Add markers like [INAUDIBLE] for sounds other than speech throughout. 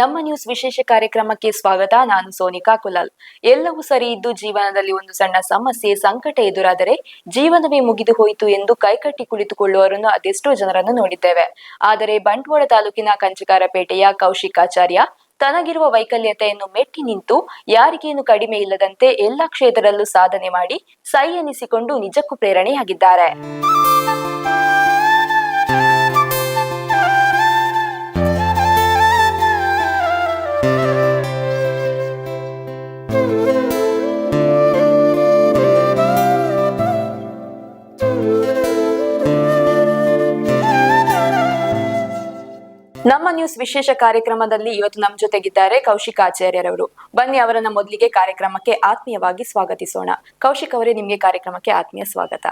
ನಮ್ಮ ನ್ಯೂಸ್ ವಿಶೇಷ ಕಾರ್ಯಕ್ರಮಕ್ಕೆ ಸ್ವಾಗತ. ನಾನು ಸೋನಿಕಾ ಕುಲಾಲ್. ಎಲ್ಲವೂ ಸರಿ ಇದ್ದು ಜೀವನದಲ್ಲಿ ಒಂದು ಸಣ್ಣ ಸಮಸ್ಯೆ, ಸಂಕಟ ಎದುರಾದರೆ ಜೀವನವೇ ಮುಗಿದು ಹೋಯಿತು ಎಂದು ಕೈಕಟ್ಟಿ ಕುಳಿತುಕೊಳ್ಳುವವರನ್ನು ಅದೆಷ್ಟೋ ಜನರನ್ನು ನೋಡಿದ್ದೇವೆ. ಆದರೆ ಬಂಟ್ವಾಳ ತಾಲೂಕಿನ ಕಂಚಿಕಾರಪೇಟೆಯ ಕೌಶಿಕಾಚಾರ್ಯ ತನಗಿರುವ ವೈಕಲ್ಯತೆಯನ್ನು ಮೆಟ್ಟಿ ನಿಂತು ಯಾರಿಗೇನು ಕಡಿಮೆ ಇಲ್ಲದಂತೆ ಎಲ್ಲ ಕ್ಷೇತ್ರದಲ್ಲೂ ಸಾಧನೆ ಮಾಡಿ ಸೈ ಎನಿಸಿಕೊಂಡು ನಿಜಕ್ಕೂ ಪ್ರೇರಣೆಯಾಗಿದ್ದಾರೆ. ನಮ್ಮ ನ್ಯೂಸ್ ವಿಶೇಷ ಕಾರ್ಯಕ್ರಮದಲ್ಲಿ ಇವತ್ತು ನಮ್ಮ ಜೊತೆಗಿದ್ದಾರೆ ಕೌಶಿಕ್ ಆಚಾರ್ಯರವರು. ಬನ್ನಿ ಅವರನ್ನ ಮೊದಲಿಗೆ ಕಾರ್ಯಕ್ರಮಕ್ಕೆ ಆತ್ಮೀಯವಾಗಿ ಸ್ವಾಗತಿಸೋಣ. ಕೌಶಿಕ್ ಅವರೇ ನಿಮ್ಗೆ ಕಾರ್ಯಕ್ರಮಕ್ಕೆ ಆತ್ಮೀಯ ಸ್ವಾಗತ.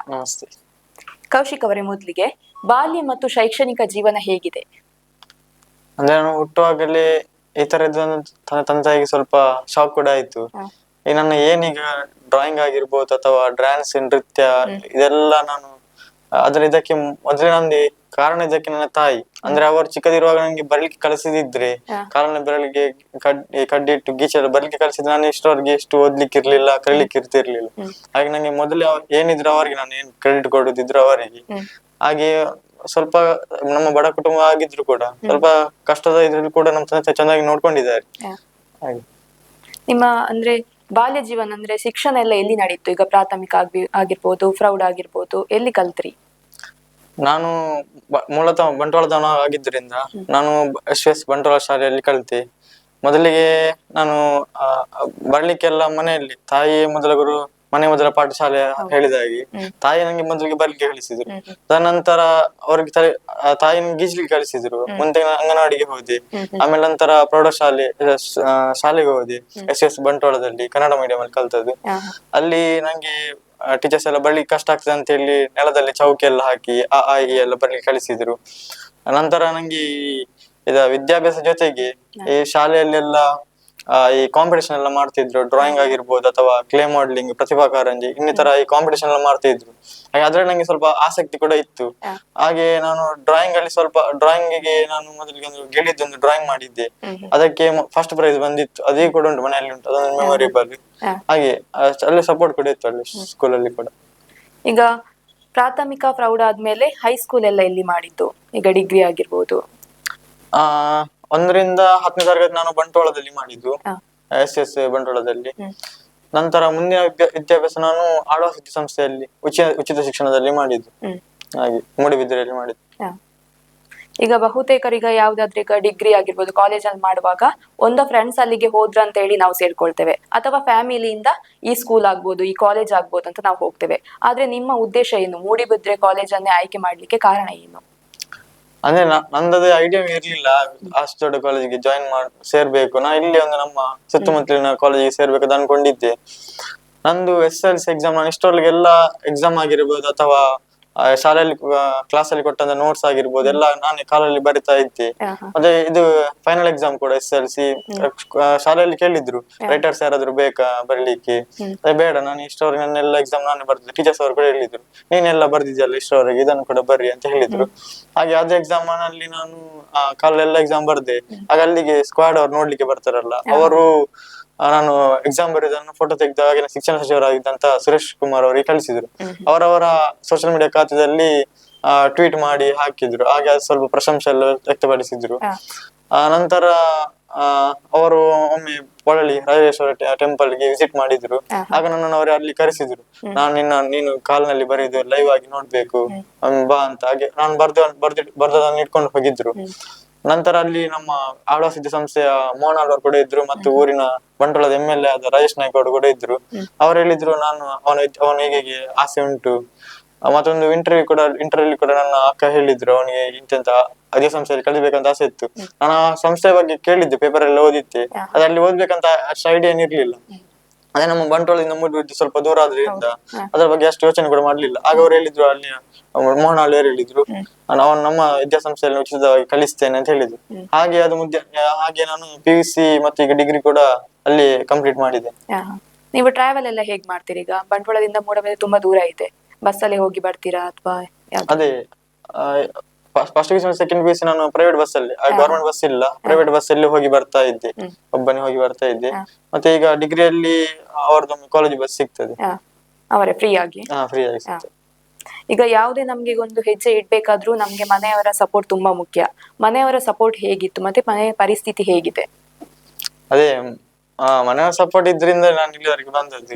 ಕೌಶಿಕ್ ಅವರೇ ಮೊದಲಿಗೆ ಬಾಲ್ಯ ಮತ್ತು ಶೈಕ್ಷಣಿಕ ಜೀವನ ಹೇಗಿದೆ? ಅಂದ್ರೆ ನಾನು ಹುಟ್ಟುವಾಗಲೇ ಈ ತರ ಇದ್ದು ತಂದೆ ತಾಯಿಗೆ ಸ್ವಲ್ಪ ಶಾಕ್ ಕೂಡ ಆಯ್ತು. ನನ್ನ ಏನೀಗ ಡ್ರಾಯಿಂಗ್ ಆಗಿರ್ಬೋದು ಅಥವಾ ಡ್ಯಾನ್ಸ್ ನೃತ್ಯ ಇದೆಲ್ಲ ನಾನು ಅದ್ರ ಇದಕ್ಕೆ ಮೊದಲೇ ನಂದು ಕಾರಣ ಇದಕ್ಕೆ ನನ್ನ ತಾಯಿ. ಅಂದ್ರೆ ಅವರು ಚಿಕ್ಕದಿರುವಾಗ ನಂಗೆ ಬರ್ಲಿಕ್ಕೆ ಕಲಿಸಿದ್ರೆ ಕಾರಣ ಬೆರಳಿಗೆ ಕಡ್ಡಿ ಇಟ್ಟು ಗೀಚೆಲ್ಲ ಬರ್ಲಿಕ್ಕೆ ಕಲಿಸಿದ್ರೆ ನಾನು ಇಷ್ಟವರೆಗೆ ಎಷ್ಟು ಓದ್ಲಿಕ್ಕೆ ಇರ್ಲಿಲ್ಲ ಕಲಿಲಿಕ್ಕೆ ಇರ್ತಿರ್ಲಿಲ್ಲ ಹಾಗೆ ನಂಗೆ ಮೊದಲೇ ಅವ್ರು ಏನಿದ್ರು ಅವರಿಗೆ ನಾನು ಏನ್ ಕ್ರೆಡಿಟ್ ಕೊಡುದಿದ್ರು ಅವರಿಗೆ. ಹಾಗೆ ಸ್ವಲ್ಪ ನಮ್ಮ ಬಡ ಕುಟುಂಬ ಆಗಿದ್ರು ಕೂಡ ಸ್ವಲ್ಪ ಕಷ್ಟದ ಇದ್ರಲ್ಲಿ ಕೂಡ ನಮ್ಮ ತಂದೆ ಚೆನ್ನಾಗಿ ನೋಡ್ಕೊಂಡಿದ್ದಾರೆ. ಹಾಗೆ. ನಿಮ್ಮ ಅಂದ್ರೆ ಬಾಲ್ಯ ಜೀವನ ಅಂದ್ರೆ ಶಿಕ್ಷಣ ಎಲ್ಲ ಎಲ್ಲಿ ನಡೀತು? ಈಗ ಪ್ರಾಥಮಿಕ ಆಗಿ ಆಗಿರ್ಬೋದು ಪ್ರೌಢ ಆಗಿರ್ಬೋದು ಎಲ್ಲಿ ಕಲ್ತ್ರಿ? ನಾನು ಬ- ಮೂಲತಃ ಬಂಟ್ವಾಳದವನ ಆಗಿದ್ದರಿಂದ ನಾನು ಎಸ್ ಎಸ್ ಬಂಟ್ವಾಳ ಶಾಲೆಯಲ್ಲಿ ಕಲಿತೆ. ಮೊದಲಿಗೆ ನಾನು ಆ, ಬರ್ಲಿಕ್ಕೆಲ್ಲ ಮನೆಯಲ್ಲಿ ತಾಯಿ ಮೊದಲ ಗುರು ಮನೆ ಮೊದಲ ಪಾಠಶಾಲೆ ಹೇಳಿದ ಹಾಗೆ ತಾಯಿ ನನಗೆ ಮೊದಲಿಗೆ ಬರ್ಲಿಕ್ಕೆ ಕಳಿಸಿದ್ರು ತದನಂತರ ಅವ್ರಿಗೆ ತಲೆ ಆ, ತಾಯಿ ಗೀಜ್ಲಿಕ್ಕೆ ಕಳಿಸಿದ್ರು. ಮುಂದೆ ನಾನು ಅಂಗನವಾಡಿಗೆ ಹೋದೆ. ಆಮೇಲೆ ನಂತರ ಪ್ರೌಢಶಾಲೆ ಆ, ಶಾಲೆಗೆ ಹೋದೆ. ಎಸ್ ಎಸ್ ಬಂಟ್ವಾಳದಲ್ಲಿ ಕನ್ನಡ ಮೀಡಿಯಂ ಅಲ್ಲಿ ಕಲ್ತದ್ದು. ಅಲ್ಲಿ ನಂಗೆ ಟೀಚರ್ಸ್ ಎಲ್ಲ ಬರ್ಲಿಕ್ಕೆ ಕಷ್ಟ ಆಗ್ತದೆ ಅಂತ ಹೇಳಿ ನೆಲದಲ್ಲಿ ಚೌಕಿ ಎಲ್ಲ ಹಾಕಿ ಆ ಆ ಈ ಎಲ್ಲ ಬರ್ಲಿಕ್ಕೆ ಕಳಿಸಿದ್ರು. ನಂತರ ನಂಗೆ ಈ ಇದ ವಿದ್ಯಾಭ್ಯಾಸ ಜೊತೆಗೆ ಈ ಶಾಲೆಯಲ್ಲೆಲ್ಲ ಈ ಕಾಂಪಿಟೇಷನ್ ಎಲ್ಲ ಮಾಡ್ತಿದ್ರು. ಡ್ರಾಯಿಂಗ್ ಆಗಿರ್ಬೋದು ಅಥವಾ ಕ್ಲೇ ಮಾಡಲಿಂಗ್ ಪ್ರತಿಭಾ ಕಾರಂಜಿ ಇನ್ನಿತರ ಈ ಕಾಂಪಿಟೇಷನ್ ಎಲ್ಲ ಮಾಡ್ತಿದ್ರು. ಹಾಗೆ ಅದ್ರಲ್ಲಿ ನಂಗೆ ಸ್ವಲ್ಪ ಆಸಕ್ತಿ ಕೂಡ ಇತ್ತು. ಹಾಗೆ ನಾನು ಡ್ರಾಯಿಂಗ್ ಅಲ್ಲಿ ಸ್ವಲ್ಪ ಡ್ರಾಯಿಂಗ್ಗೆ ನಾನು ಮೊದಲಿಗೆ ಒಂದು ಗೆಳೆಯದೊಂದು ಡ್ರಾಯಿಂಗ್ ಮಾಡಿದ್ದೆ. ಅದಕ್ಕೆ ಫಸ್ಟ್ ಪ್ರೈಸ್ ಬಂದಿತ್ತು. ಅದೇ ಕೂಡ ಉಂಟು ಮನೆಯಲ್ಲಿ ಉಂಟು. ಅದೊಂದು ಮೆಮೊರೇಬಲ್ ಹಾಗೆ ಅಲ್ಲಿ ಸಪೋರ್ಟ್ ಕೂಡ ಇತ್ತು ಅಲ್ಲಿ ಸ್ಕೂಲಲ್ಲಿ ಕೂಡ. ಈಗ ಪ್ರಾಥಮಿಕ ಪ್ರೌಢ ಆದ್ಮೇಲೆ ಹೈಸ್ಕೂಲ್ ಎಲ್ಲ ಇಲ್ಲಿ ಮಾಡಿದ್ದು? ಈಗ ಡಿಗ್ರಿ ಆಗಿರ್ಬೋದು. ಆ ಒಂದರಿಂದ ಹತ್ತನೇ ತರಗತಿ ನಾನು ಬಂಟ್ವಾಳದಲ್ಲಿ ಮಾಡಿದ್ದು ಎಸ್ ಎಸ್ ಬಂಟ್ವಾಳದಲ್ಲಿ. ನಂತರ ಮುಂದಿನ ವಿದ್ಯಾ- ವಿದ್ಯಾಭ್ಯಾಸ ನಾನು ಆಳ್ವಾ ಸುದ್ದಿ ಸಂಸ್ಥೆಯಲ್ಲಿ ಉಚಿತ ಉಚಿತ ಶಿಕ್ಷಣದಲ್ಲಿ ಮಾಡಿದ್ದು. ಹಾಗೆ ಮೂಡಿಬಿದ್ರೆಯಲ್ಲಿ ಮಾಡಿದ್ದು. ಈಗ ಬಹುತೇಕರೀಗ ಯಾವ್ದಾದ್ರೆ ಈಗ ಡಿಗ್ರಿ ಆಗಿರ್ಬೋದು ಕಾಲೇಜ್ ಅಲ್ಲಿ ಮಾಡುವಾಗ ಒಂದ ಫ್ರೆಂಡ್ಸ್ ಅಲ್ಲಿಗೆ ಹೋದ್ರ ಅಂತ ಹೇಳಿ ನಾವು ಸೇರ್ಕೊಳ್ತೇವೆ. ಅಥವಾ ಫ್ಯಾಮಿಲಿಯಿಂದ ಈ ಸ್ಕೂಲ್ ಆಗ್ಬೋದು ಈ ಕಾಲೇಜ್ ಆಗ್ಬೋದು ಅಂತ ನಾವು ಹೋಗ್ತೇವೆ. ಆದ್ರೆ ನಿಮ್ಮ ಉದ್ದೇಶ ಏನು? ಮೂಡಿಬಿದ್ರೆ ಕಾಲೇಜ್ ಅನ್ನೇ ಆಯ್ಕೆ ಮಾಡ್ಲಿಕ್ಕೆ ಕಾರಣ ಏನು? ಅಂದ್ರೆ ನಂದದು ಐಡಿಯಾ ಇರ್ಲಿಲ್ಲ. ಅಷ್ಟು ದೊಡ್ಡ ಕಾಲೇಜಿಗೆ ಜಾಯಿನ್ ಮಾಡ್, ಸೇರ್ಬೇಕು. ನಾ ಇಲ್ಲಿ ಒಂದು ನಮ್ಮ ಸುತ್ತಮುತ್ತಲಿನ ಕಾಲೇಜಿಗೆ ಸೇರ್ಬೇಕು ಅನ್ಕೊಂಡಿದ್ದೆ. ನಂದು ಎಸ್ ಎಲ್ ಸಿ ಎಕ್ಸಾಮ್ ನಾನು ಎಲ್ಲಾ ಎಕ್ಸಾಮ್ ಆಗಿರ್ಬೋದು ಅಥವಾ ಶಾಲೆಯಲ್ಲಿ ಕ್ಲಾಸ್ ಅಲ್ಲಿ ಕೊಟ್ಟಂತ ನೋಟ್ಸ್ ಆಗಿರ್ಬೋದು ಎಲ್ಲ ನಾನೇ ಕಾಲಲ್ಲಿ ಬರಿತಾ ಇದ್ದೆ. ಮತ್ತೆ ಅದೇ ಇದು ಫೈನಲ್ ಎಕ್ಸಾಮ್ ಕೂಡ ಎಸ್ ಎಲ್ ಸಿ ಶಾಲೆಯಲ್ಲಿ ಕೇಳಿದ್ರು. ರೈಟರ್ಸ್ ಯಾರಾದ್ರೂ ಬೇಕಾ ಬರ್ಲಿಕ್ಕೆ? ಅದೇ ಬೇಡ ನಾನು ಇಷ್ಟವರೆಗೆ ನನ್ನೆಲ್ಲ ಎಕ್ಸಾಮ್ ನಾನೇ ಬರ್ತಿದ್ದೆ ಟೀಚರ್ಸ್ ಅವರು ಕೂಡ ಹೇಳಿದ್ರು. ನೀನೆಲ್ಲ ಬರ್ದಿದ್ಯಲ್ಲ ಇಷ್ಟವರೆಗೆ ಇದನ್ನು ಕೂಡ ಬರ್ರಿ ಅಂತ ಹೇಳಿದ್ರು. ಹಾಗೆ ಅದೇ ಎಕ್ಸಾಮ್ನಲ್ಲಿ ನಾನು ಆ, ಕಾಲೆಲ್ಲ ಎಕ್ಸಾಮ್ ಬರ್ದೆ. ಆಗ ಅಲ್ಲಿಗೆ ಸ್ಕ್ವಾಡ್ ಅವ್ರು ನೋಡ್ಲಿಕ್ಕೆ ಬರ್ತಾರಲ್ಲ. ಅವರು ನಾನು ಎಕ್ಸಾಮ್ ಬರೆದನ್ನು ಫೋಟೋ ತೆಗೆದ ಹಾಗೆ ಶಿಕ್ಷಣ ಸಚಿವರಾಗಿದ್ದಂತ ಸುರೇಶ್ ಕುಮಾರ್ ಅವರಿಗೆ ಕಳಿಸಿದ್ರು. ಅವರವರ ಸೋಷಿಯಲ್ ಮೀಡಿಯಾ ಖಾತೆಯಲ್ಲಿ ಟ್ವೀಟ್ ಮಾಡಿ ಹಾಕಿದ್ರು. ಹಾಗೆ ಅದು ಸ್ವಲ್ಪ ಪ್ರಶಂಸೆ ಎಲ್ಲ ವ್ಯಕ್ತಪಡಿಸಿದ್ರು. ಆ ನಂತರ ಅವರು ಒಮ್ಮೆ ಪೊಳಲಿ ರಾಜೇಶ್ವರ ಟೆಂಪಲ್ಗೆ ವಿಸಿಟ್ ಮಾಡಿದ್ರು. ಆಗ ನನ್ನನ್ನು ಅವರು ಅಲ್ಲಿ ಕರೆಸಿದ್ರು. ನಾನು ನಿನ್ನ ನೀನು ಕಾಲ್ನಲ್ಲಿ ಬರೆದು ಲೈವ್ ಆಗಿ ನೋಡ್ಬೇಕು. ಬಾ ಅಂತ. ಹಾಗೆ ನಾನು ಬರ್ದ ಬರ್ದ ಬರ್ದದನ್ನು ಇಟ್ಕೊಂಡು ಹೋಗಿದ್ರು. ನಂತರ ಅಲ್ಲಿ ನಮ್ಮ ಆಳ್ವಾಸ್ ಸಂಸ್ಥೆಯ ಮೋಹನ್ ಅವರು ಕೂಡ ಇದ್ರು ಮತ್ತು ಊರಿನ ಬಂಟ್ವಾಳದ ಎಂ ಎಲ್ ಎ ಆದ ರಾಜೇಶ್ ನಾಯ್ಕ ಅವರು ಕೂಡ ಇದ್ರು. ಅವ್ರು ಹೇಳಿದ್ರು ನಾನು ಅವನ ಅವನ ಹೇಗೆ ಆಸೆ ಉಂಟು. ಮತ್ತೊಂದು ಇಂಟರ್ವ್ಯೂ ಕೂಡ ಇಂಟರ್ವ್ಯೂ ಕೂಡ ನನ್ನ ಅಕ್ಕ ಹೇಳಿದ್ರು. ಅವನಿಗೆ ಇಂತೆಂತ ಅದೇ ಸಂಸ್ಥೆಯಲ್ಲಿ ಕಲಿಬೇಕಂತ ಆಸೆ ಇತ್ತು. ನಾನು ಆ ಸಂಸ್ಥೆ ಬಗ್ಗೆ ಕೇಳಿದ್ದೆ ಪೇಪರ್ ಎಲ್ಲ ಓದಿದ್ದೆ. ಅದರಲ್ಲಿ ಓದ್ಬೇಕಂತ ಅಷ್ಟು ಐಡಿಯಾ ಏನಿರ್ಲಿಲ್ಲ. ಅದೇ ನಮ್ಮ ಬಂಟ್ವಾಳದಿಂದ ಮೂಡುಬಿದ್ದು ಸ್ವಲ್ಪ ದೂರ ಆದ್ರಿಂದ ಅದರ ಬಗ್ಗೆ ಅಷ್ಟು ಯೋಚನೆ ಕೂಡ ಮಾಡ್ಲಿಲ್ಲ. ಆಗ ಅವ್ರು ಹೇಳಿದ್ರು ಅಲ್ಲಿ ಮೋಹನ್ ಆಳ್ವಿ ಅವ್ರು ಹೇಳಿದ್ರು ನಾನು ಅವನು ನಮ್ಮ ವಿದ್ಯಾಸಂಸ್ಥೆಯಲ್ಲಿ ಉಚಿತವಾಗಿ ಕಲಿಸ್ತೇನೆ ಅಂತ ಹೇಳಿದ್ರು. ಹಾಗೆ ಅದು ಮುದ್ದೆ ಹಾಗೆ ನಾನು ಪಿ ಯು ಸಿ ಮತ್ತೆ ಈಗ ಡಿಗ್ರಿ ಕೂಡ ಅಲ್ಲಿ ಕಂಪ್ಲೀಟ್ ಮಾಡಿದೆ. ನೀವು ಟ್ರಾವೆಲ್ ಎಲ್ಲ ಹೇಗ್ ಮಾಡ್ತೀರಿ ಈಗ? ಬಂಟ್ವಾಳದಿಂದ ಮೂಡಬಿದ್ರೆ ತುಂಬಾ ದೂರ ಇದೆ. ಬಸ್ಸಲ್ಲಿ ಹೋಗಿ ಬರ್ತೀರಾ ಅಥವಾ ಅದೇ ಆ, ಫಸ್ಟ್ ಪಿ ಸೆಕೆಂಡ್ ಪಿ ನಾನು ಪ್ರೈವೇಟ್ ಬಸ್ ಅಲ್ಲಿ ಗವರ್ಮೆಂಟ್ ಬಸ್ ಇಲ್ಲ. ಪ್ರೈವೇಟ್ ಬಸ್ ಅಲ್ಲಿ ಹೋಗಿ ಬರ್ತಾ ಇದ್ದೆ. ಒಬ್ಬನೇ ಹೋಗಿ ಬರ್ತಾ ಇದ್ದೆ. ಮತ್ತೆ ಈಗ ಡಿಗ್ರಿಯಲ್ಲಿ ಅವ್ರದ್ದೊಮ್ಮೆ ಕಾಲೇಜ್ ಬಸ್ ಸಿಗ್ತದೆ. ಅವರೇ ಫ್ರೀ ಆಗಿ? ಹಾ ಫ್ರೀ ಆಗಿ ಸಿಗ್ತದೆ. ಈಗ ಯಾವುದೇ ನಮ್ಗೆ ಒಂದು ಹೆಜ್ಜೆ ಇಡ್ಬೇಕಾದ್ರೂ ನಮ್ಗೆ ಮನೆಯವರ ಸಪೋರ್ಟ್ ತುಂಬಾ ಮುಖ್ಯ. ಮನೆಯವರ ಸಪೋರ್ಟ್ ಹೇಗಿತ್ತು? ಮತ್ತೆ ಮನೆಯ ಪರಿಸ್ಥಿತಿ ಹೇಗಿದೆ? ಅದೇ ಆ ಮನೆಯವರ ಸಪೋರ್ಟ್ ಇದ್ರಿಂದ ನಾನು ಇಲ್ಲಿವರೆಗೆ ಬಂದದ್ದು.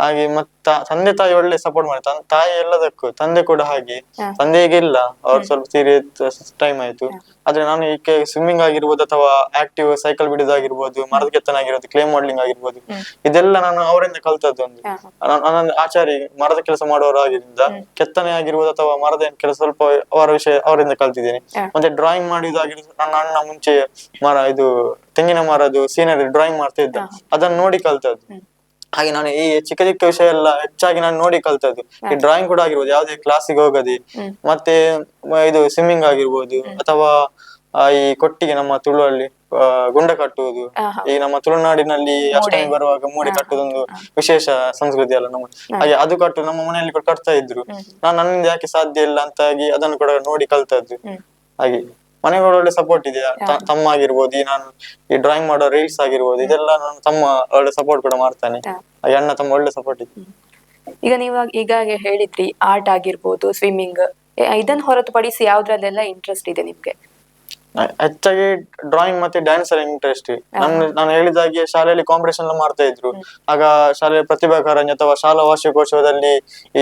ಹಾಗೆ ಮತ್ತ ತಂದೆ ತಾಯಿ ಒಳ್ಳೆ ಸಪೋರ್ಟ್ ಮಾಡಿ ತನ್ನ ತಾಯಿ ಎಲ್ಲದಕ್ಕೂ ತಂದೆ ಕೂಡ ಹಾಗೆ. ತಂದೆ ಈಗ ಇಲ್ಲ ಅವ್ರು ಸ್ವಲ್ಪ ಸೀರಿಯಸ್ ಟೈಮ್ ಆಯ್ತು. ಆದ್ರೆ ನಾನು ಈಗ ಸ್ವಿಮ್ಮಿಂಗ್ ಆಗಿರ್ಬೋದು ಅಥವಾ ಆಕ್ಟಿವ್ ಸೈಕಲ್ ಬಿಡೋದಾಗಿರ್ಬೋದು ಮರದ ಕೆತ್ತನೆ ಆಗಿರ್ಬೋದು ಕ್ಲೇಮ್ ಮಾಡ್ಲಿಂಗ್ ಆಗಿರ್ಬೋದು. ಇದೆಲ್ಲ ನಾನು ಅವರಿಂದ ಕಲ್ತದ್ದು ಒಂದು. ನನ್ನ ಆಚಾರಿ ಮರದ ಕೆಲಸ ಮಾಡುವವರಾಗಿದ್ದರಿಂದ ಕೆತ್ತನೆ ಆಗಿರ್ಬೋದು ಅಥವಾ ಮರದ ಕೆಲಸ ಸ್ವಲ್ಪ ಅವರ ವಿಷಯ ಅವರಿಂದ ಕಲ್ತಿದ್ದೇನೆ. ಮತ್ತೆ ಡ್ರಾಯಿಂಗ್ ಮಾಡಿದಾಗಿರ್ಬೋದು ನನ್ನ ಅಣ್ಣ ಮುಂಚೆ ಮರ ಇದು ತೆಂಗಿನ ಮರದ್ದು ಸೀನರಿ ಡ್ರಾಯಿಂಗ್ ಮಾಡ್ತಾ ಇದ್ದ ಅದನ್ನ ನೋಡಿ ಕಲ್ತದ್ದು. ಹಾಗೆ ನಾನು ಈ ಚಿಕ್ಕ ಚಿಕ್ಕ ವಿಷಯ ಎಲ್ಲ ಹೆಚ್ಚಾಗಿ ನಾನು ನೋಡಿ ಕಲ್ತದ್ದು ಈ ಡ್ರಾಯಿಂಗ್ ಕೂಡ ಆಗಿರ್ಬೋದು ಯಾವುದೇ ಕ್ಲಾಸಿಗೆ ಹೋಗದೆ ಮತ್ತೆ ಇದು ಸ್ವಿಮ್ಮಿಂಗ್ ಆಗಿರ್ಬೋದು ಅಥವಾ ಈ ಕೊಟ್ಟಿಗೆ ನಮ್ಮ ತುಳುವಲ್ಲಿ ಅಲ್ಲಿ ಗುಂಡ ಕಟ್ಟುವುದು. ಈ ನಮ್ಮ ತುಳುನಾಡಿನಲ್ಲಿ ಅಷ್ಟಮಿ ಬರುವಾಗ ಮೂಡಿ ಕಟ್ಟುದೊಂದು ವಿಶೇಷ ಸಂಸ್ಕೃತಿ ಅಲ್ಲ ನಮ್ಮ ಹಾಗೆ ಅದು ಕಟ್ಟು ನಮ್ಮ ಮನೆಯಲ್ಲಿ ಕೂಡ ಕಟ್ತಾ ಇದ್ರು. ನಾನು ನನ್ನಿಂದ ಯಾಕೆ ಸಾಧ್ಯ ಇಲ್ಲ ಅಂತಾಗಿ ಅದನ್ನು ಕೂಡ ನೋಡಿ ಕಲ್ತದ್ದು ಹಾಗೆ. ಮನೆಗಳು ಒಳ್ಳೆ ಸಪೋರ್ಟ್ ಇದೆ ತ- ತಮ್ಮ ಆಗಿರ್ಬೋದು ಈ ನಾನು ಈ ಡ್ರಾಯಿಂಗ್ ಮಾಡೋ ರೀಲ್ಸ್ ಆಗಿರ್ಬೋದು ಇದೆಲ್ಲ ನಾನು ತಮ್ಮ ಒಳ್ಳೆ ಸಪೋರ್ಟ್ ಕೂಡ ಮಾಡ್ತಾನೆ. ಹಾ. ಹಾಗೆ ಅಣ್ಣ ತಮ್ಮ ಒಳ್ಳೆ ಸಪೋರ್ಟ್ ಇದೆ ಈಗ ನೀವು ಈಗಾಗೆ ಹೇಳಿದ್ರಿ ಆರ್ಟ್ ಆಗಿರ್ಬೋದು ಸ್ವಿಮ್ಮಿಂಗ್ ಇದನ್ನ ಹೊರತುಪಡಿಸಿ ಯಾವ್ದ್ರಲ್ಲೆಲ್ಲ ಇಂಟ್ರೆಸ್ಟ್ ಇದೆ ನಿಮ್ಗೆ? ಹೆಚ್ಚಾಗಿ ಡ್ರಾಯಿಂಗ್ ಮತ್ತೆ ಡ್ಯಾನ್ಸ್ ಅಲ್ಲಿ ಇಂಟ್ರೆಸ್ಟ್ ನಾನು ನಾನು ಹೇಳಿದಾಗೆ ಶಾಲೆಯಲ್ಲಿ ಕಾಂಪಿಟೇಷನ್ ಎಲ್ಲ ಮಾಡ್ತಾ ಇದ್ರು. ಆಗ ಶಾಲೆಯ ಪ್ರತಿಭಾ ಕಾರಂಜಿ ಅಥವಾ ಶಾಲಾ ವಾರ್ಷಿಕೋತ್ಸವದಲ್ಲಿ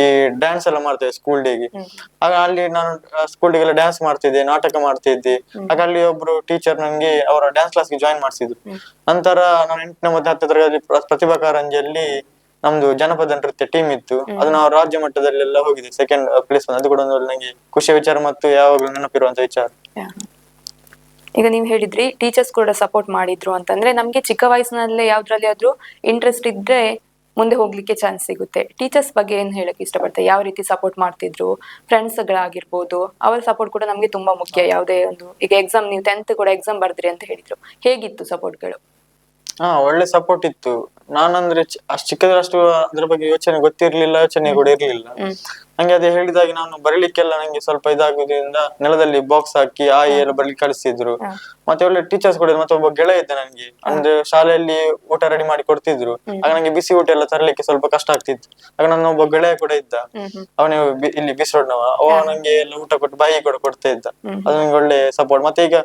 ಈ ಡ್ಯಾನ್ಸ್ ಎಲ್ಲ ಮಾಡ್ತಾ ಸ್ಕೂಲ್ ಡೇಗೆ ಆಗ ಅಲ್ಲಿ ನಾನು ಸ್ಕೂಲ್ ಡೇಗೆಲ್ಲ ಡ್ಯಾನ್ಸ್ ಮಾಡ್ತಿದ್ದೆ ನಾಟಕ ಮಾಡ್ತಿದ್ದೆ. ಆಗ ಅಲ್ಲಿ ಒಬ್ರು ಟೀಚರ್ ನನಗೆ ಅವರ ಡ್ಯಾನ್ಸ್ ಕ್ಲಾಸ್ಗೆ ಜಾಯಿನ್ ಮಾಡಿಸಿದ್ರು. ನಂತರ ನಾನು ಎಂಟನೇ ಮತ್ತೆ ಹತ್ತನೇ ತರಗತಿ ಪ್ರತಿಭಾ ಕಾರಂಜಿಯಲ್ಲಿ ನಮ್ದು ಜನಪದ ನೃತ್ಯ ಟೀಮ್ ಇತ್ತು. ಅದು ನಾವು ರಾಜ್ಯ ಮಟ್ಟದಲ್ಲೆಲ್ಲ ಹೋಗಿದೆ ಸೆಕೆಂಡ್ ಪ್ಲೇಸ್ ಅದು ಕೂಡ ಒಂದು ನನಗೆ ಖುಷಿಯ ವಿಚಾರ ಮತ್ತು ಯಾವಾಗಲೂ ನೆನಪಿರುವಂತ ವಿಚಾರ. ಈಗ ನೀವು ಹೇಳಿದ್ರಿ ಟೀಚರ್ಸ್ ಕೂಡ ಸಪೋರ್ಟ್ ಮಾಡಿದ್ರು ಅಂತಂದ್ರೆ ನಮ್ಗೆ ಚಿಕ್ಕ ವಯಸ್ಸಿನಲ್ಲೇ ಯಾವ್ದ್ರಲ್ಲಿ ಆದ್ರೂ ಇಂಟ್ರೆಸ್ಟ್ ಇದ್ರೆ ಮುಂದೆ ಹೋಗ್ಲಿಕ್ಕೆ ಚಾನ್ಸ್ ಸಿಗುತ್ತೆ. ಟೀಚರ್ಸ್ ಬಗ್ಗೆ ಏನ್ ಹೇಳಕ್ ಇಷ್ಟಪಡ್ತಾರೆ? ಯಾವ ರೀತಿ ಸಪೋರ್ಟ್ ಮಾಡ್ತಿದ್ರು? ಫ್ರೆಂಡ್ಸ್ ಗಳಾಗಿರ್ಬೋದು ಅವರ ಸಪೋರ್ಟ್ ಕೂಡ ನಮ್ಗೆ ತುಂಬಾ ಮುಖ್ಯ. ಯಾವುದೇ ಒಂದು ಈಗ ಎಕ್ಸಾಮ್ ನೀವು ಟೆಂತ್ ಕೂಡ ಎಕ್ಸಾಮ್ ಬರ್ದ್ರಿ ಅಂತ ಹೇಳಿದ್ರು. ಹೇಗಿತ್ತು ಸಪೋರ್ಟ್ಗಳು ಹಾ ಒಳ್ಳೆ ಸಪೋರ್ಟ್ ಇತ್ತು. ನಾನಂದ್ರೆ ಅಷ್ಟು ಚಿಕ್ಕದ್ರಷ್ಟು ಅದ್ರ ಬಗ್ಗೆ ಯೋಚನೆ ಗೊತ್ತಿರ್ಲಿಲ್ಲ ಯೋಚನೆ ಕೂಡ ಇರ್ಲಿಲ್ಲ. ನಂಗೆ ಅದೇ ಹೇಳಿದಾಗ ನಾನು ಬರೀಲಿಕ್ಕೆಲ್ಲ ನಂಗೆ ಸ್ವಲ್ಪ ಇದಾಗುದ್ರಿಂದ ನೆಲದಲ್ಲಿ ಬಾಕ್ಸ್ ಹಾಕಿ ಆಯಿ ಎಲ್ಲ ಬರ್ಲಿಕ್ಕೆ ಕಳಿಸ್ತಿದ್ರು. ಮತ್ತೆ ಒಳ್ಳೆ ಟೀಚರ್ಸ್ ಕೂಡ. ಮತ್ತೆ ಒಬ್ಬ ಗೆಳೆಯ ಇದ್ದ ನನಗೆ ಅಂದ್ರೆ ಶಾಲೆಯಲ್ಲಿ ಊಟ ರೆಡಿ ಮಾಡಿ ಕೊಡ್ತಿದ್ರು. ಆಗ ನಂಗೆ ಬಿಸಿ ಊಟ ಎಲ್ಲ ತರಲಿಕ್ಕೆ ಸ್ವಲ್ಪ ಕಷ್ಟ ಆಗ್ತಿತ್ತು. ಆಗ ನನ್ನ ಒಬ್ಬ ಗೆಳೆಯ ಕೂಡ ಇದ್ದ. ಅವನೇ ಇಲ್ಲಿ ಬಿಸಿರೋಡ್ನವ. ಅವ ನಂಗೆ ಎಲ್ಲ ಊಟ ಕೊಟ್ಟು ಬಾಯಿ ಕೂಡ ಕೊಡ್ತಾ ಇದ್ದ. ಅದು ನಂಗೆ ಒಳ್ಳೆ ಸಪೋರ್ಟ್ ಮತ್ತೆ ಈಗ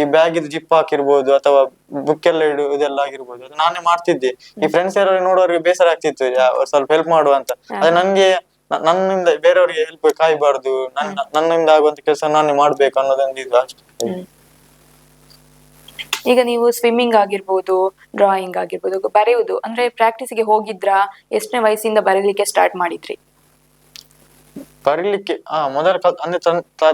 ಈ ಬ್ಯಾಗ್ ಇದು ಜಿಪ್ ಹಾಕಿರ್ಬೋದು ಅಥವಾ ಬುಕ್ ಎಲ್ಲ ಇಡು ಇದೆಲ್ಲ ಆಗಿರ್ಬೋದು. ನಾನೇ ಮಾಡ್ತಿದ್ದೆ. ಈ ಫ್ರೆಂಡ್ಸ್ ಯಾರು ನೋಡೋರಿಗೆ ಬೇಸರ ಆಗ್ತಿತ್ತು. ಸ್ವಲ್ಪ ಹೆಲ್ಪ್ ಮಾಡುವ ಅಂತ. ಅದೇ ನನ್ಗೆ ನನ್ನಿಂದ ಬೇರೆಯವರಿಗೆ ಹೆಲ್ಪ್ ಕಾಯ್ಬಾರ್ದು. ನನ್ನ ನನ್ನಿಂದ ಆಗುವಂತ ಕೆಲಸ ನಾನೇ ಮಾಡ್ಬೇಕು ಅನ್ನೋದೊಂದು ಇದು ಅಷ್ಟೇ. ಈಗ ನೀವು ಸ್ವಿಮ್ಮಿಂಗ್ ಆಗಿರ್ಬೋದು ಡ್ರಾಯಿಂಗ್ ಆಗಿರ್ಬೋದು ಬರೆಯುವುದು ಅಂದ್ರೆ ಪ್ರಾಕ್ಟೀಸ್ಗೆ ಹೋಗಿದ್ರಾ ಎಷ್ಟನೇ ವಯಸ್ಸಿಂದ ಬರೀಲಿಕ್ಕೆ ಸ್ಟಾರ್ಟ್ ಮಾಡಿದ್ರಿ? ಬರೀಲಿಕ್ಕೆ ಆ ಮೊದಲ ಕಲ್- ಅಂದ್ರೆ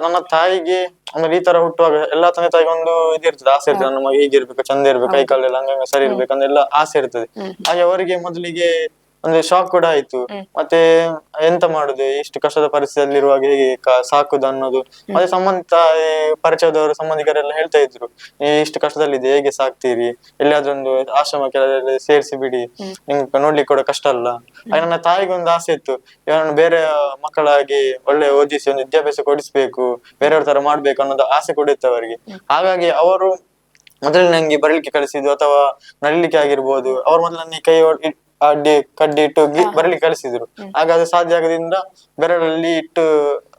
ನನ್ನ ತಾಯಿಗೆ ಅಂದ್ರೆ ಈ ತರ ಹುಟ್ಟುವಾಗ ಎಲ್ಲಾ ತಂದೆ ತಾಯಿಗೆ ಒಂದು ಇದಿರ್ತದೆ ಆಸೆ ಇರ್ತದೆ ನಮ್ಮ ಮಗ ಹೀಗಿರ್ಬೇಕು ಚಂದ ಇರ್ಬೇಕು ಕೈ ಕಾಲೆಲ್ಲ ಹಂಗ ಸರಿ ಇರ್ಬೇಕು ಅಂದೆಲ್ಲ ಆಸೆ ಇರ್ತದೆ. ಹಾಗೆ ಅವರಿಗೆ ಮೊದಲಿಗೆ ಒಂದು ಶಾಕ್ ಕೂಡ ಆಯ್ತು. ಮತ್ತೆ ಎಂತ ಮಾಡುದು? ಇಷ್ಟು ಕಷ್ಟದ ಪರಿಸ್ಥಿತಿಯಲ್ಲಿ ಇರುವಾಗ ಹೇಗೆ ಕ- ಸಾಕುದು ಅನ್ನೋದು. ಮತ್ತೆ ಸಂಬಂಧಿತ ಪರಿಚಯದವರು ಸಂಬಂಧಿಕರೆಲ್ಲ ಹೇಳ್ತಾ ಇದ್ರು. ಈ ಇಷ್ಟು ಕಷ್ಟದಲ್ಲಿದೆ ಹೇಗೆ ಸಾಕ್ತೀರಿ? ಎಲ್ಲಿಯಾದ್ರೊಂದು ಆಶ್ರಮಕ್ಕೆ ಸೇರಿಸಿ ಬಿಡಿ. ನಿಮ್ಗೆ ನೋಡ್ಲಿಕ್ಕೆ ಕೂಡ ಕಷ್ಟ ಅಲ್ಲ. ಹಾಗೆ ನನ್ನ ತಾಯಿಗೆ ಒಂದು ಆಸೆ ಇತ್ತು. ಇವನನ್ನು ಬೇರೆ ಮಕ್ಕಳಾಗಿ ಒಳ್ಳೆ ಓದಿಸಿ ಒಂದು ವಿದ್ಯಾಭ್ಯಾಸ ಕೊಡಿಸ್ಬೇಕು. ಬೇರೆಯವ್ರ ತರ ಮಾಡ್ಬೇಕು ಅನ್ನೋದು ಆಸೆ ಕೂಡ ಇತ್ತು ಅವರಿಗೆ. ಹಾಗಾಗಿ ಅವರು ಮೊದಲು ನಂಗೆ ಬರಲಿಕ್ಕೆ ಕಳಿಸಿದ್ದು ಅಥವಾ ನಡಿಲಿಕ್ಕೆ ಆಗಿರ್ಬೋದು. ಅವ್ರ ಮೊದಲು ನನಗೆ ಕೈ ಇಟ್- ಅಡ್ಡಿ ಕಡ್ಡಿ ಇಟ್ಟು ಗಿ- ಬರಲಿಕ್ಕೆ ಕಳಿಸಿದ್ರು. ಆಗ ಅದು ಸಾಧ್ಯ ಆಗದಿಂದ ಬೆರಳಲ್ಲಿ ಇಟ್ಟು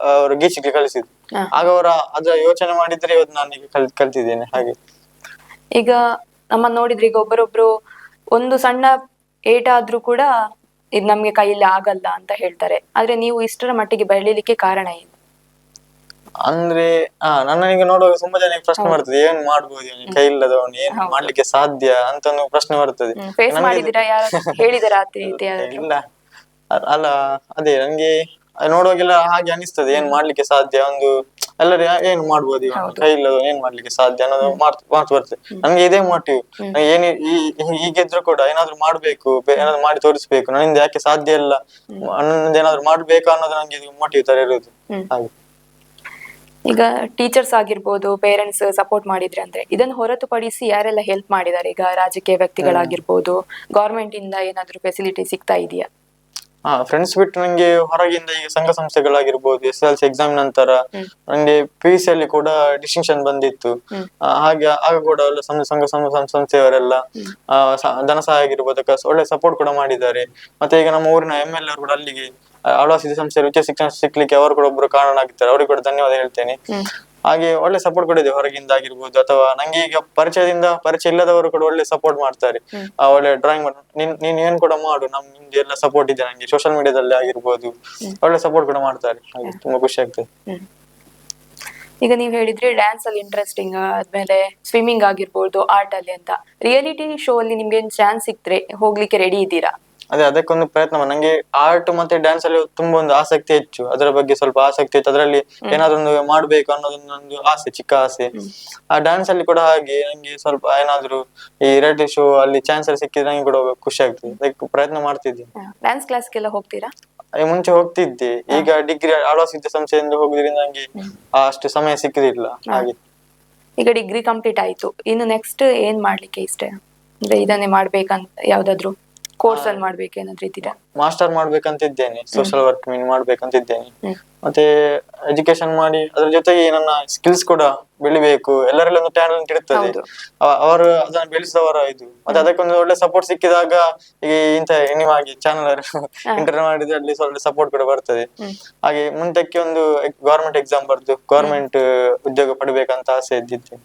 ಅವರು ಗೀಚಿಗೆ ಕಳಿಸಿದ್ರು. ಆಗ ಅವರ ಅದ್ರ ಯೋಚನೆ ಮಾಡಿದ್ರೆ ಇವತ್ತು ನಾನು ಈಗ ಕಲ್ ಕಲ್ತಿದ್ದೇನೆ ಹಾಗೆ. ಈಗ ನಮ್ಮ ನೋಡಿದ್ರೆ ಈಗ ಒಬ್ಬರೊಬ್ರು ಒಂದು ಸಣ್ಣ ಏಟಾದ್ರೂ ಕೂಡ ಇದು ನಮ್ಗೆ ಕೈಯಲ್ಲಿ ಆಗಲ್ಲ ಅಂತ ಹೇಳ್ತಾರೆ. ಆದ್ರೆ ನೀವು ಇಷ್ಟರ ಮಟ್ಟಿಗೆ ಬೆಳೀಲಿಕ್ಕೆ ಕಾರಣ ಏನು? ಅಂದ್ರೆ ಆ ನನ್ನನಿಗೆ ನೋಡುವಾಗ ತುಂಬಾ ಜನ ಪ್ರಶ್ನೆ ಬರ್ತದೆ ಏನ್ ಮಾಡ್ಬೋದು? ಇವನಿಗೆ ಕೈ ಇಲ್ಲದವನು ಏನ್ ಮಾಡ್ಲಿಕ್ಕೆ ಸಾಧ್ಯ? ಅಂತ ಒಂದು ಪ್ರಶ್ನೆ ಬರ್ತದೆ. ಫೇಸ್ ನನ್ಗೆ- ಮಾಡಿದಿರಾ ಯಾರ? ಹೇಳಿದಾರ ಆ ರೀತಿ [LAUGHS] ಯಾರಾದ್ರೂ? ಇಲ್ಲ. ಅ- ಅಲ್ಲ ಅದೇ ನಂಗೆ ನೋಡುವಾಗೆಲ್ಲ ಹಾಗೆ ಅನಿಸ್ತದೆ ಏನ್ ಮಾಡ್ಲಿಕ್ಕೆ ಸಾಧ್ಯ? ಒಂದು ಎಲ್ಲರೂ ಯಾ- ಏನ್ ಮಾಡ್ಬೋದು ಇವನು ಕೈ ಇಲ್ಲದವನು ಏನ್ ಮಾಡ್ಲಿಕ್ಕೆ ಸಾಧ್ಯ? ಅನ್ನೋದು ಮಾತು ಮಾತು ಬರ್ತದೆ. ನಂಗೆ ಇದೇ ಮೋಟಿವ್ ಏನ್ ಈ- ಈ- ಹೀಗಿದ್ರು ಕೂಡ ಏನಾದ್ರು ಮಾಡ್ಬೇಕು ಬೇ- ಏನಾದ್ರು ಮಾಡಿ ತೋರಿಸ್ಬೇಕು. ನನ್ನಿಂದ ಯಾಕೆ ಸಾಧ್ಯ ಇಲ್ಲ? ನನ್ನಿಂದ ಏನಾದ್ರು ಮಾಡ್ಬೇಕು ಅನ್ನೋದು ನಂಗೆ ಮೋಟಿವ್ ತರ ಇರೋದು. ಹಾಗೆ. ಈಗ ಟೀಚರ್ಸ್ ಆಗಿರ್ಬೋದು ಪೇರೆಂಟ್ಸ್ ಸಪೋರ್ಟ್ ಮಾಡಿದ್ರೆ ಅಂದ್ರೆ ಇದನ್ನು ಹೊರತುಪಡಿಸಿ ಯಾರೆಲ್ಲ ಹೆಲ್ಪ್ ಮಾಡಿದ್ದಾರೆ? ಈಗ ರಾಜಕೀಯ ವ್ಯಕ್ತಿಗಳಾಗಿರ್ಬೋದು ಗೌರ್ಮೆಂಟ್ ಇಂದ ಏನಾದ್ರು ಫೆಸಿಲಿಟಿ ಸಿಗ್ತಾ ಇದೆಯಾ? ಹಾ ಫ್ರೆಂಡ್ಸ್ ಬಿಟ್ಟು ನಂಗೆ ಹೊರಗಿಂದ ಈಗ ಸಂಘ ಸಂಸ್ಥೆಗಳಾಗಿರ್ಬೋದು ಎಸ್ ಎಲ್ ಸಿ ಎಕ್ಸಾಮ್ ನಂತರ ನಂಗೆ ಪಿ ಸಿ ಅಲ್ಲಿ ಕೂಡ ಡಿಸ್ಟಿಂಕ್ಷನ್ ಬಂದಿತ್ತು. ಹಾಗೆ ಆಗ ಕೂಡ ಸಂಘ ಸಂಘ ಸಂಸ್ಥೆಯವರೆಲ್ಲ ಧನ ಸಹಾಯ ಆಗಿರ್ಬೋದು ಒಳ್ಳೆ ಸಪೋರ್ಟ್ ಕೂಡ ಮಾಡಿದ್ದಾರೆ. ಮತ್ತೆ ಈಗ ನಮ್ಮ ಊರಿನ ಎಂ ಎಲ್ ಅವರು ಕೂಡ ಅಲ್ಲಿಗೆ ಆಳ್ವಾಸ್ ಸಂಸ್ಥೆ ಉಚ್ಚ ಶಿಕ್ಷಣ ಸಿಕ್ಲಿಕ್ಕೆ ಅವರು ಕೂಡ ಒಬ್ಬರು ಕಾರಣ ಆಗ್ತಾರೆ ಅವ್ರಿಗೆ ಕೂಡ ಧನ್ಯವಾದ ಹೇಳ್ತೇನೆ. ಹಾಗೆ ಒಳ್ಳೆ ಸಪೋರ್ಟ್ ಕೂಡ ಇದೆ ಹೊರಗಿಂದ ಆಗಿರ್ಬೋದು ಅಥವಾ ನಂಗೆ ಈಗ ಪರಿಚಯದಿಂದ ಪರಿಚಯ ಇಲ್ಲದವರು ಕೂಡ ಒಳ್ಳೆ ಸಪೋರ್ಟ್ ಮಾಡ್ತಾರೆ. ಆ, ಒಳ್ಳೆ ಡ್ರಾಯಿಂಗ್ ಮಾಡು ನೀನ್ ನೀನ್ ಏನ್ ಕೂಡ ಮಾಡು ನಮ್ ನಿಮ್ದು ಎಲ್ಲ ಸಪೋರ್ಟ್ ಇದೆ ನಂಗೆ. ಸೋಷಿಯಲ್ ಮೀಡಿಯಾದಲ್ಲಿ ಆಗಿರ್ಬೋದು. ಒಳ್ಳೆ ಸಪೋರ್ಟ್ ಕೂಡ ಮಾಡ್ತಾರೆ. ಹಾಗೆ ತುಂಬಾ ಖುಷಿ ಆಗ್ತದೆ. ಈಗ ನೀವು ಹೇಳಿದ್ರಿ ಡ್ಯಾನ್ಸ್ ಅಲ್ಲಿ ಇಂಟ್ರೆಸ್ಟಿಂಗ್ ಆದ್ಮೇಲೆ ಸ್ವಿಮ್ಮಿಂಗ್ ಆಗಿರ್ಬೋದು ಆರ್ಟ್ ಅಲ್ಲಿ ಅಂತ. ರಿಯಾಲಿಟಿ ಶೋ ಅಲ್ಲಿ ನಿಮ್ಗೆ ಚಾನ್ಸ್ ಸಿಕ್ತ್ರೆ? ಹೋಗ್ಲಿಕ್ಕೆ ರೆಡಿ ಇದ್ದೀರಾ? ಅದೇ ಅದಕ್ಕೊಂದು ಪ್ರಯತ್ನ ಮಾಡಿ. ನಂಗೆ ಆರ್ಟ್ ಮತ್ತೆ ಡ್ಯಾನ್ಸ್ ಅಲ್ಲಿ ತುಂಬಾ ಒಂದು ಆಸಕ್ತಿ ಹೆಚ್ಚು. ಅದರ ಬಗ್ಗೆ ಸ್ವಲ್ಪ ಆಸಕ್ತಿ ಇತ್ತು. ಅದರಲ್ಲಿ ಏನಾದ್ರೊಂದು ಮಾಡ್ಬೇಕು ಅನ್ನೋದೊಂದು ಒಂದು ಆಸೆ ಚಿಕ್ಕ ಆಸೆ. ಆ ಡ್ಯಾನ್ಸ್ ಅಲ್ಲಿ ಕೂಡ ಹಾಗೆ ನಂಗೆ ಸ್ವಲ್ಪ ಏನಾದ್ರು ಈ ರೆಡ್ ಶೋ ಅಲ್ಲಿ ಚಾನ್ಸ್ ಸಿಕ್ಕಿದ್ರೆ ನಂಗೆ ಕೂಡ ಖುಷಿ ಆಗ್ತದೆ. ಅದಕ್ಕೆ ಪ್ರಯತ್ನ ಮಾಡ್ತಿದ್ದೆ ಡ್ಯಾನ್ಸ್ ಕ್ಲಾಸ್ಗೆಲ್ಲ ಹೋಗ್ತೀರಾ? ಮುಂಚೆ ಹೋಗ್ತಿದ್ದೆ. ಈಗ ಡಿಗ್ರಿ ಆಳ್ವಾಸ್ ವಿದ್ಯಾಸಂಸ್ಥೆಯಿಂದ ಹೋಗುದ್ರಿಂದ ನಂಗೆ ಆ ಅಷ್ಟು ಸಮಯ ಸಿಕ್ಕಿದಿಲ್ಲ ಹಾಗೆ. ಈಗ ಡಿಗ್ರಿ ಕಂಪ್ಲೀಟ್ ಆಯ್ತು. ಇನ್ನು ನೆಕ್ಸ್ಟ್ ಏನ್ ಮಾಡ್ಲಿಕ್ಕೆ ಇಷ್ಟ? ಅಂದ್ರೆ ಇದನ್ನೇ ಮಾಡ್ಬೇಕಂತ ಯಾವ್ದಾದ್ರು? ಕೋರ್ಸ್ ಅಲ್ಲಿ ಮಾಡ್ಬೇಕೇನಾದ್ರು ಇದ್ದೀರಾ ಮಾಸ್ಟರ್ ಮಾಡ್ಬೇಕಂತ ಇದ್ದೇನೆ ಸೋಶಿಯಲ್ ವರ್ಕ್ ಮೀನ್ ಮಾಡ್ಬೇಕಂತ ಇದ್ದೇನೆ ಮತ್ತೆ ಎಜುಕೇಶನ್ ಮಾಡಿ ಅದ್ರ ಜೊತೆಗೆ ನನ್ನ ಸ್ಕಿಲ್ಸ್ ಕೂಡ ಬೆಳಿಬೇಕು ಎಲ್ಲರಲ್ಲಿ ಒಂದು ಟ್ಯಾಲೆಂಟ್ ಇರ್ತದೆ. ಅವರು ಅದನ್ನ ಬೆಳೆಸಿದವರ ಇದು. ಮತ್ತೆ ಅದಕ್ಕೊಂದು ಒಳ್ಳೆ ಸಪೋರ್ಟ್ ಸಿಕ್ಕಿದಾಗ ಈಗ ಇಂತ ನಿಮಗೆ ಚಾನಲ್ ಇಂಟರ್ವ್ಯೂ ಮಾಡಿದ್ರೆ ಅಲ್ಲಿ ಒಳ್ಳೆ ಸಪೋರ್ಟ್ ಕೂಡ ಬರ್ತದೆ. ಹಾಗೆ ಮುಂದಕ್ಕೆ ಒಂದು ಗವರ್ಮೆಂಟ್ ಎಕ್ಸಾಮ್ ಬರ್ದು ಗವರ್ಮೆಂಟ್ ಉದ್ಯೋಗ ಪಡಿಬೇಕಂತ ಆಸೆ ಇದ್ದಿತ್ತು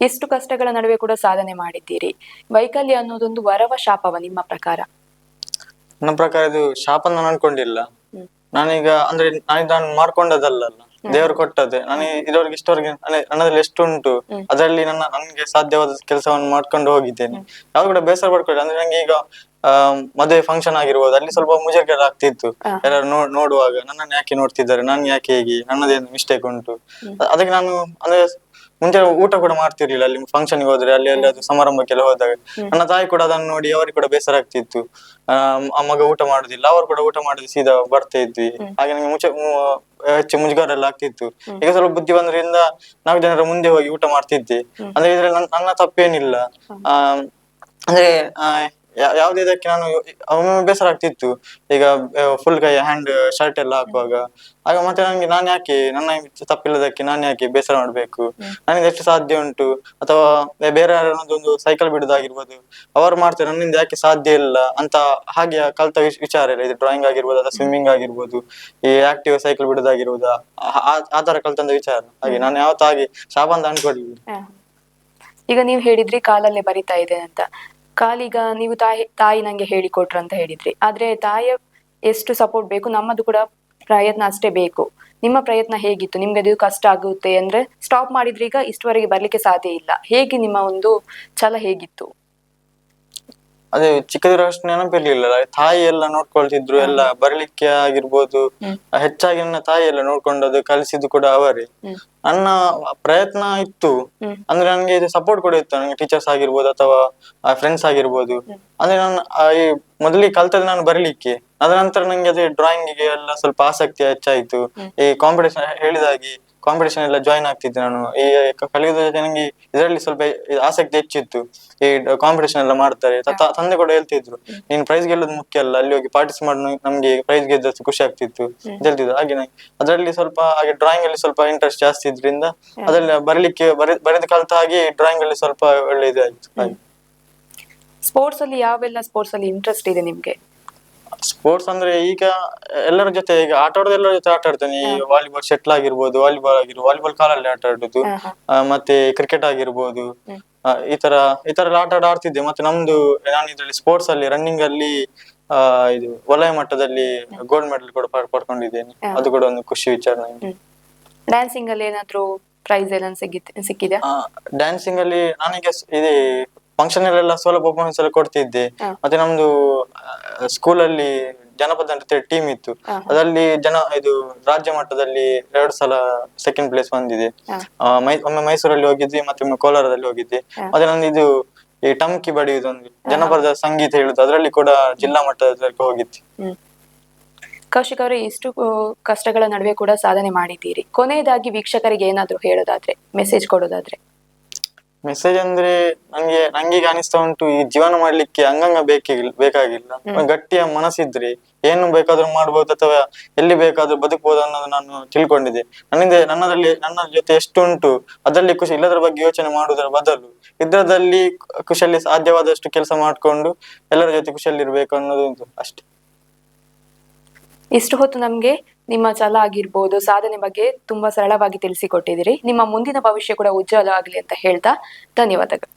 ಎಷ್ಟು ಕಷ್ಟಗಳ ನಡುವೆ ಕೂಡ ಸಾಧನೆ ಮಾಡಿದ್ದೀರಿ. ವೈಕಲ್ಯ ಅನ್ನೋದೊಂದು ವರವ ಶಾಪವ ನಿಮ್ಮ ಪ್ರಕಾರ? ನನ್ನ ಪ್ರಕಾರ ಇದು ಶಾಪ ನಾನು ಅನ್ಕೊಂಡಿಲ್ಲ. ನಾನೀಗ ಅಂದ್ರೆ ನಾನು ನಾನು ಮಾಡ್ಕೊಂಡದಲ್ಲ ದೇವರು ಕೊಟ್ಟದೆ ನಾನು ಇದುವರೆಗೆ ಇಷ್ಟವರೆಗೆ ನನ್ನ- ನನ್ನದ್ರಲ್ಲಿ ಎಷ್ಟು ಉಂಟು ಅದರಲ್ಲಿ ನನ್ನ ನನಗೆ ಸಾಧ್ಯವಾದ ಕೆಲಸವನ್ನು ಮಾಡ್ಕೊಂಡು ಹೋಗಿದ್ದೇನೆ. ಯಾವ್ದು ಕೂಡ ಬೇಸರ ಪಡ್ಕೊಳ್ಳಿ. ಅಂದ್ರೆ ನಂಗೆ ಈಗ ಮದುವೆ ಫಂಕ್ಷನ್ ಆಗಿರ್ಬೋದು ಅಲ್ಲಿ ಸ್ವಲ್ಪ ಮುಜುಗರ ಆಗ್ತಿತ್ತು. ಎಲ್ಲರೂ ನೋಡ್ ನೋಡುವಾಗ ನನ್ನನ್ನು ಯಾಕೆ ನೋಡ್ತಿದ್ದಾರೆ ನಾನು ಯಾಕೆ ಹೇಗೆ ನನ್ನದೇನು ಮಿಸ್ಟೇಕ್ ಉಂಟು. ಅದಕ್ಕೆ ನಾನು ಅಂದ್ರೆ ಮುಂಚೆ ಊಟ ಕೂಡ ಮಾಡ್ತಿರ್ಲಿಲ್ಲ. ಅಲ್ಲಿ ಫಂಕ್ಷನ್ ಹೋದ್ರೆ ಅಲ್ಲಿ ಎಲ್ಲಾದ್ರೂ ಸಮಾರಂಭಕ್ಕೆಲ್ಲ ಹೋದಾಗ ನನ್ನ ತಾಯಿ ಕೂಡ ಅದನ್ನು ನೋಡಿ ಅವರಿಗೆ ಕೂಡ ಬೇಸರ ಆಗ್ತಿತ್ತು. ಆ, ಮಗ ಊಟ ಮಾಡುದಿಲ್ಲ. ಅವರು ಕೂಡ ಊಟ ಮಾಡಿದ್ರೆ ಸೀದಾ ಬರ್ತಾ ಇದ್ವಿ. ಹಾಗೆ ನಂಗೆ ಮುಂಚೆ ಹೆಚ್ಚು ಮುಜುಗರ ಎಲ್ಲ ಆಗ್ತಿತ್ತು ಈಗ ಸ್ವಲ್ಪ ಬುದ್ಧಿ ಬಂದ್ರಿಂದ ನಾಲ್ಕು ಜನರ ಮುಂದೆ ಹೋಗಿ ಊಟ ಮಾಡ್ತಿದ್ದೆ. ಅಂದ್ರೆ ಇದ್ರಲ್ಲಿ ನನ್ನ ತಪ್ಪೇನಿಲ್ಲ. ಆ, ಅಂದ್ರೆ ಯಾವ್ದೇ ಇದಕ್ಕೆ ನಾನು ಒಮ್ಮೊಮ್ಮೆ ಬೇಸರ ಆಗ್ತಿತ್ತು. ಈಗ ಫುಲ್ ಕೈ ಹ್ಯಾಂಡ್ ಶರ್ಟ್ ಎಲ್ಲ ಹಾಕುವಾಗ. ಆಗ ಮತ್ತೆ ನನಗೆ ನಾನು ಯಾಕೆ, ನನ್ನ ತಪ್ಪಿಲ್ಲದಕ್ಕೆ ನಾನು ಯಾಕೆ ಬೇಸರ ಮಾಡಬೇಕು? ನನಗೆ ಎಷ್ಟು ಸಾಧ್ಯ ಉಂಟು? ಅಥವಾ ಬೇರೆ ಒಂದು ಸೈಕಲ್ ಬಿಡುದಾಗಿರ್ಬೋದು. ಅವರು ಮಾಡ್ತಾರೆ, ನನ್ನಿಂದ ಯಾಕೆ ಸಾಧ್ಯ ಇಲ್ಲ? ಅಂತ ಹಾಗೆ ಕಲ್ತ ವಿಚ್- ವಿಚಾರ ಇಲ್ಲ ಇದು. ಡ್ರಾಯಿಂಗ್ ಆಗಿರ್ಬೋದು, ಅಥವಾ ಸ್ವಿಮ್ಮಿಂಗ್ ಆಗಿರ್ಬೋದು. ಈ ಆಕ್ಟಿವ್ ಸೈಕಲ್ ಬಿಡುದಾಗಿರ್ಬೋದು. ಆ- ತರ ಕಲ್ತಂದ ವಿಚಾರ. ಹಾಗೆ, ನಾನು ಯಾವತ್ತಾಗಿ ಶಾಪ ಅಂತ ಅನ್ಕೊಡ್ಲಿಲ್ಲ ಈಗ ನೀವು ಹೇಳಿದ್ರಿ ಕಾಲಲ್ಲೇ ಬರಿತಾ ಇದೆ ಅಂತ. ಕಾಲೀಗ ನೀವು ತಾಯಿ ತಾಯಿ ನಂಗೆ ಹೇಳಿಕೊಟ್ರು ಅಂತ ಹೇಳಿದ್ರಿ. ಆದ್ರೆ ತಾಯಿಯ ಎಷ್ಟು ಸಪೋರ್ಟ್ ಬೇಕು ನಮ್ಮದು ಕೂಡ ಪ್ರಯತ್ನ ಅಷ್ಟೇ ಬೇಕು. ನಿಮ್ಮ ಪ್ರಯತ್ನ ಹೇಗಿತ್ತು? ನಿಮ್ಗೆ ಅದು ಕಷ್ಟ ಆಗುತ್ತೆ ಅಂದ್ರೆ ಸ್ಟಾಪ್ ಮಾಡಿದ್ರೆ ಈಗ ಇಷ್ಟವರೆಗೆ ಬರ್ಲಿಕ್ಕೆ ಸಾಧ್ಯ ಇಲ್ಲ. ಹೇಗೆ ನಿಮ್ಮ ಒಂದು ಛಲ ಹೇಗಿತ್ತು? ಅದೇ ಚಿಕ್ಕದಿರುವಷ್ಟು ನೆನಪಿರ್ಲಿಲ್ಲ. ತಾಯಿ ಎಲ್ಲ ನೋಡ್ಕೊಳ್ತಿದ್ರು ಎಲ್ಲ ಬರ್ಲಿಕ್ಕೆ ಆಗಿರ್ಬೋದು. ಹೆಚ್ಚಾಗಿ ನನ್ನ ತಾಯಿ ಎಲ್ಲ ನೋಡ್ಕೊಂಡದ್ದು ಕಲಿಸಿದ್ದು ಕೂಡ ಅವರೇ. ನನ್ನ ಪ್ರಯತ್ನ ಇತ್ತು. ಅಂದ್ರೆ ನನ್ಗೆ ಇದು ಸಪೋರ್ಟ್ ಕೂಡ ಇತ್ತು. ನನಗೆ ಟೀಚರ್ಸ್ ಆಗಿರ್ಬೋದು ಅಥವಾ ಫ್ರೆಂಡ್ಸ್ ಆಗಿರ್ಬೋದು. ಅಂದ್ರೆ ನಾನು ಈ ಮೊದಲಿಗೆ ಕಲ್ತದ್ದು ನಾನು ಬರಲಿಕ್ಕೆ. ಅದ ನಂತರ ನಂಗೆ ಅದೇ ಡ್ರಾಯಿಂಗ್ಗೆ ಎಲ್ಲ ಸ್ವಲ್ಪ ಆಸಕ್ತಿ ಹೆಚ್ಚಾಯ್ತು. ಈ ಕಾಂಪಿಟೇಷನ್ ಹೇಳಿದಾಗೆ. ಕಾಂಪಿಟೇಷನ್ ಎಲ್ಲ ಜಾಯಿನ್ ಆಗ್ತಿದ್ದೆ ನಾನು. ಈ ಕ- ನನಗೆ ಜೊತೆ ಇದರಲ್ಲಿ ಸ್ವಲ್ಪ ಆಸಕ್ತಿ ಹೆಚ್ಚಿತ್ತು. ಈ ಕಾಂಪಿಟೇಷನ್ ಎಲ್ಲ ಮಾಡ್ತಾರೆ. ತ- ತಂದೆ ಕೂಡ ಹೇಳ್ತಿದ್ರು ನೀನ್ ಪ್ರೈಸ್ ಗೆಲ್ಲೋದು ಮುಖ್ಯ ಅಲ್ಲ ಅಲ್ಲಿ ಹೋಗಿ ಪಾರ್ಟಿಸಿಪೇಟ್ ನಮ್ಗೆ ಪ್ರೈಸ್ ಗೆದ್ದಷ್ಟು ಖುಷಿ ಆಗ್ತಿತ್ತು. ಹೇಳ್ತಿದ್ರು. ಹಾಗೆ ನಂಗೆ ಅದರಲ್ಲಿ ಸ್ವಲ್ಪ ಹಾಗೆ ಡ್ರಾಯಿಂಗ್ ಅಲ್ಲಿ ಸ್ವಲ್ಪ ಇಂಟ್ರೆಸ್ಟ್ ಜಾಸ್ತಿ ಇದ್ರಿಂದ ಅದರಲ್ಲಿ ಬರಲಿಕ್ಕೆ ಬರೆ ಬರೆದು ಕಲ್ತ ಹಾಗೆ ಡ್ರಾಯಿಂಗ್ ಅಲ್ಲಿ ಸ್ವಲ್ಪ ಒಳ್ಳೆ ಇದಾಯ್ತು. ಹಾಗೆ. ಸ್ಪೋರ್ಟ್ಸ್ ಅಲ್ಲಿ ಯಾವೆಲ್ಲ ಸ್ಪೋರ್ಟ್ಸ್ ಅಲ್ಲಿ ಇಂಟ್ರೆಸ್ಟ್ ಇದೆ ನಿಮ್ಗೆ? ಸ್ಪೋರ್ಟ್ಸ್ ಅಂದ್ರೆ ಈಗ ಎಲ್ಲರ ಜೊತೆ ಈಗ ಆಟ ಎಲ್ಲರ ಜೊತೆ ಆಟ ಆಡ್ತೇನೆ. ಈ ವಾಲಿಬಾಲ್ ಶಟ್ಲ್ ಆಗಿರ್ಬೋದು ವಾಲಿಬಾಲ್ ಆಗಿರ್ಬೋದು ವಾಲಿಬಾಲ್ ಕಾಲಲ್ಲಿ ಆಟ ಆಡುದು ಮತ್ತೆ ಕ್ರಿಕೆಟ್ ಆಗಿರ್ಬೋದು ಆ, ಈ ತರ ಈ ತರ ಎಲ್ಲ ಆಟ ಆಡ ಆಡ್ತಿದ್ದೆ. ಮತ್ತೆ ನಮ್ದು ನಾನು ಇದ್ರಲ್ಲಿ ಸ್ಪೋರ್ಟ್ಸ್ ಅಲ್ಲಿ ರನ್ನಿಂಗ್ ಅಲ್ಲಿ ಆ ಇದು ವಲಯ ಮಟ್ಟದಲ್ಲಿ ಗೋಲ್ಡ್ ಮೆಡಲ್ ಕೂಡ ಪಡ್- ಪಡ್ಕೊಂಡಿದ್ದೇನೆ. ಅದು ಕೂಡ ಒಂದು ಖುಷಿ ವಿಚಾರ ನನಗೆ ಡ್ಯಾನ್ಸಿಂಗ್ ಅಲ್ಲಿ ಏನಾದ್ರು ಪ್ರೈಸ್ ಎಲ್ಲ ಸಿಕ್ಕಿದೆ ಸಿಕ್ಕಿದೆ ಡ್ಯಾನ್ಸಿಂಗ್ ಅಲ್ಲಿ ನನಗೆ ಸ್- ಇದೇ ಫಂಕ್ಷನ್ ಅಲ್ಲೆಲ್ಲ ಸೋಲ ಪರ್ಫಾರ್ಮೆನ್ಸ್ ಎಲ್ಲ ಕೊಡ್ತಿದ್ದೆ. ಮತ್ತೆ ನಮ್ದು ಸ್ಕೂಲ್ ಅಲ್ಲಿ ಜನಪದ ನೃತ್ಯ ಟೀಮ್ ಇತ್ತು. ಅದರಲ್ಲಿ ಜನ ಇದು ರಾಜ್ಯ ಮಟ್ಟದಲ್ಲಿ ಎರಡು ಸಲ ಸೆಕೆಂಡ್ ಪ್ಲೇಸ್ ಬಂದಿದೆ. ಒಮ್ಮೆ ಮೈಸೂರಲ್ಲಿ ಹೋಗಿದ್ವಿ ಮತ್ತೆ ಒಮ್ಮೆ ಕೋಲಾರದಲ್ಲಿ ಹೋಗಿದ್ದೆ ಮತ್ತೆ ನಂದು ಇದು ಈ ಟಮ್ಕಿ ಬಡಿಯುವುದೊಂದು ಜನಪದ ಸಂಗೀತ ಹೇಳುದು ಅದರಲ್ಲಿ ಕೂಡ ಜಿಲ್ಲಾ ಮಟ್ಟದಲ್ಲಿ ಹೋಗಿತ್ತು ಹ್ಮ್. ಕೌಶಿಕ್ ಅವರೇ ಇಷ್ಟು ಕಷ್ಟಗಳ ನಡುವೆ ಕೂಡ ಸಾಧನೆ ಮಾಡಿದ್ದೀರಿ. ಕೊನೆಯದಾಗಿ ವೀಕ್ಷಕರಿಗೆ ಏನಾದ್ರೂ ಹೇಳೋದಾದ್ರೆ ಮೆಸೇಜ್ ಕೊಡೋದಾದ್ರೆ. ಮೆಸೇಜ್ ಅಂದ್ರೆ ನಂಗೆ ನಂಗೀಗ ಅನಿಸ್ತಾ ಉಂಟು ಈ ಜೀವನ ಮಾಡ್ಲಿಕ್ಕೆ ಅಂಗಂಗ ಬೇಕಿಲ್ಲ ಬೇಕಾಗಿಲ್ಲ. ಗಟ್ಟಿಯ ಮನಸ್ಸಿದ್ರೆ ಏನು ಬೇಕಾದ್ರೂ ಮಾಡ್ಬೋದು ಅಥವಾ ಎಲ್ಲಿ ಬೇಕಾದ್ರೂ ಬದುಕಬಹುದು ಅನ್ನೋದು ನಾನು ತಿಳ್ಕೊಂಡಿದ್ದೆ. ನನ್ನಿಂದ ನನ್ನದಲ್ಲಿ ನನ್ನ ಜೊತೆ ಎಷ್ಟು ಉಂಟು ಅದರಲ್ಲಿ ಖುಷಿ ಇಲ್ಲದ್ರ ಬಗ್ಗೆ ಯೋಚನೆ ಮಾಡುವುದರ ಬದಲು ಇದ್ರದಲ್ಲಿ ಖುಷಿಯಲ್ಲಿ ಸಾಧ್ಯವಾದಷ್ಟು ಕೆಲಸ ಮಾಡ್ಕೊಂಡು ಎಲ್ಲರ ಜೊತೆ ಖುಷಿಯಲ್ಲಿ ಇರ್ಬೇಕು ಅನ್ನೋದು ಅಷ್ಟೇ. ಇಷ್ಟು ಹೊತ್ತು ನಮ್ಗೆ ನಿಮ್ಮ ಛಲ ಆಗಿರ್ಬೋದು, ಸಾಧನೆ ಬಗ್ಗೆ ತುಂಬಾ ಸರಳವಾಗಿ ತಿಳಿಸಿಕೊಟ್ಟಿದ್ದೀರಿ. ನಿಮ್ಮ ಮುಂದಿನ ಭವಿಷ್ಯ ಕೂಡ ಉಜ್ವಲ ಆಗಲಿ ಅಂತ ಹೇಳ್ತಾ ಧನ್ಯವಾದಗಳು.